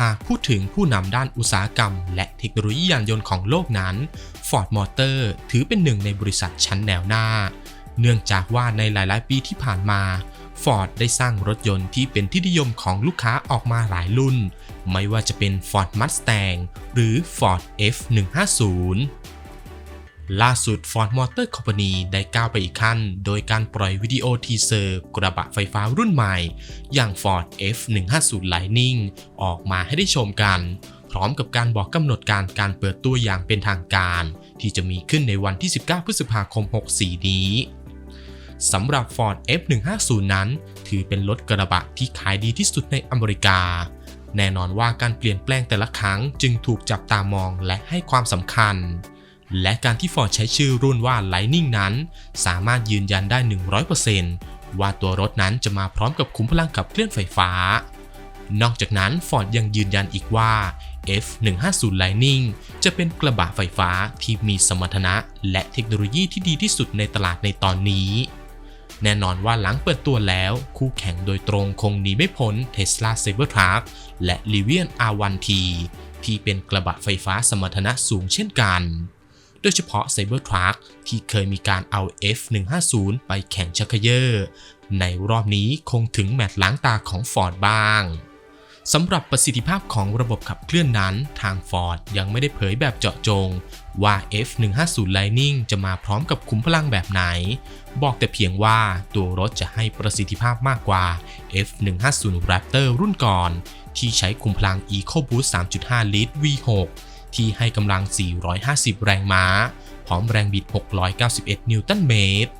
หากพูดถึงผู้นำด้านอุตสาหกรรม และเทคโนโลยียานยนต์ของโลกนั้น Ford Motor ถือเป็นหนึ่งในบริษัทชั้นแนวหน้า เนื่องจากว่าในหลาย ๆ ปีที่ผ่านมา Ford ได้สร้างรถยนต์ที่เป็นที่นิยมของลูกค้าออกมาหลายรุ่น ไม่ว่าจะเป็น Ford Mustang หรือ Ford F150 ล่าสุด Ford Motor Company ได้ก้าวไปอีกขั้น โดยการปล่อยวิดีโอทีเซอร์กระบะไฟฟ้ารุ่นใหม่ อย่าง Ford F150 Lightning ออกมาให้ได้ชมกัน พร้อมกับการบอกกำหนดการการเปิดตัวอย่างเป็นทางการ ที่จะมีขึ้นในวันที่ 19 พฤษภาคม 64 นี้สำหรับ Ford F150 นั้น ถือเป็นรถกระบะที่ขายดีที่สุดในอเมริกา แน่นอนว่าการเปลี่ยนแปลงแต่ละครั้งจึงถูกจับตามองและให้ความสำคัญ และการที่ Ford ใช้ชื่อรุ่นว่า Lightning นั้น สามารถยืนยันได้ 100%ว่าตัวรถนั้นจะมาพร้อมกับขุมพลังขับเคลื่อนไฟฟ้า นอกจากนั้น Ford ยังยืนยันอีกว่า F150 Lightning จะเป็นกระบะไฟฟ้าที่มีสมรรถนะ และเทคโนโลยีที่ดีที่สุดในตลาดในตอนนี้ แน่นอนว่าหลังเปิดตัวแล้ว คู่แข่งโดยตรงคงหนีไม่พ้น Tesla Cybertruck และ Rivian R1T ที่เป็นกระบะไฟฟ้าสมรรถนะสูงเช่นกัน โดยเฉพาะ Cybertruck ที่เคยมีการเอา F150 ไปแข่งชักเยอร์ในรอบนี้คงถึงแมตช์ล้างตาของ Ford บ้างสำหรับประสิทธิภาพของระบบขับเคลื่อนนั้น ทาง Ford ยังไม่ได้เผยแบบเจาะจง ว่า F150 Lightning จะมาพร้อมกับขุมพลังแบบไหน บอกแต่เพียงว่าตัวรถจะให้ประสิทธิภาพมากกว่า F150 Raptor รุ่นก่อน ที่ใช้ขุมพลัง EcoBoost 3.5 ลิตร V6 ที่ให้กำลัง 450 แรงม้า พร้อมแรงบิด 691 นิวตันเมตร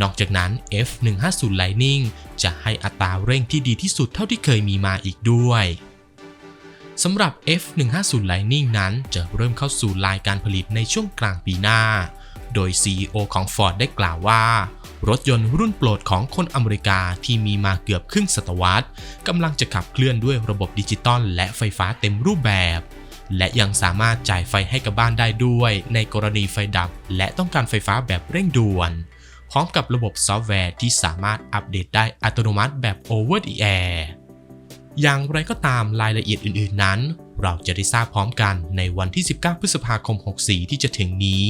นอกจากนั้น F150 Lightning จะให้อัตราเร่งที่ดีที่สุดเท่าที่เคยมีมาอีกด้วยสำหรับ F150 Lightning นั้นจะเริ่มเข้าสู่ลายการผลิตในช่วงกลางปีหน้า โดย CEO ของ Ford ได้กล่าวว่า รถยนต์รุ่นโปรดของคนอเมริกาที่มีมาเกือบครึ่งศตวรรษกำลังจะขับเคลื่อนด้วยระบบดิจิตอลและไฟฟ้าเต็มรูปแบบ และยังสามารถจ่ายไฟให้กับบ้านได้ด้วยในกรณีไฟดับ และต้องการไฟฟ้าแบบเร่งด่วน พร้อมกับระบบซอฟต์แวร์ที่สามารถอัปเดตได้อัตโนมัติแบบ Over the Air อย่างไรก็ตามรายละเอียดอื่นๆนั้น เราจะได้ทราบพร้อมกันในวันที่ 19 พฤษภาคม 64 ที่จะถึงนี้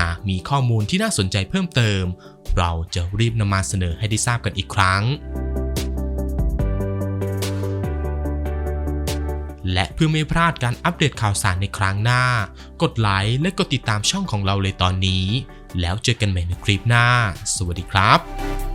หากมีข้อมูลที่น่าสนใจเพิ่มเติม เราจะรีบนำมาเสนอให้ได้ทราบกันอีกครั้ง และเพื่อไม่พลาดการอัปเดตข่าวสารในครั้งหน้า กดไลค์และกดติดตามช่องของเราเลยตอนนี้ แล้วเจอกันใหม่ในคลิปหน้า สวัสดีครับ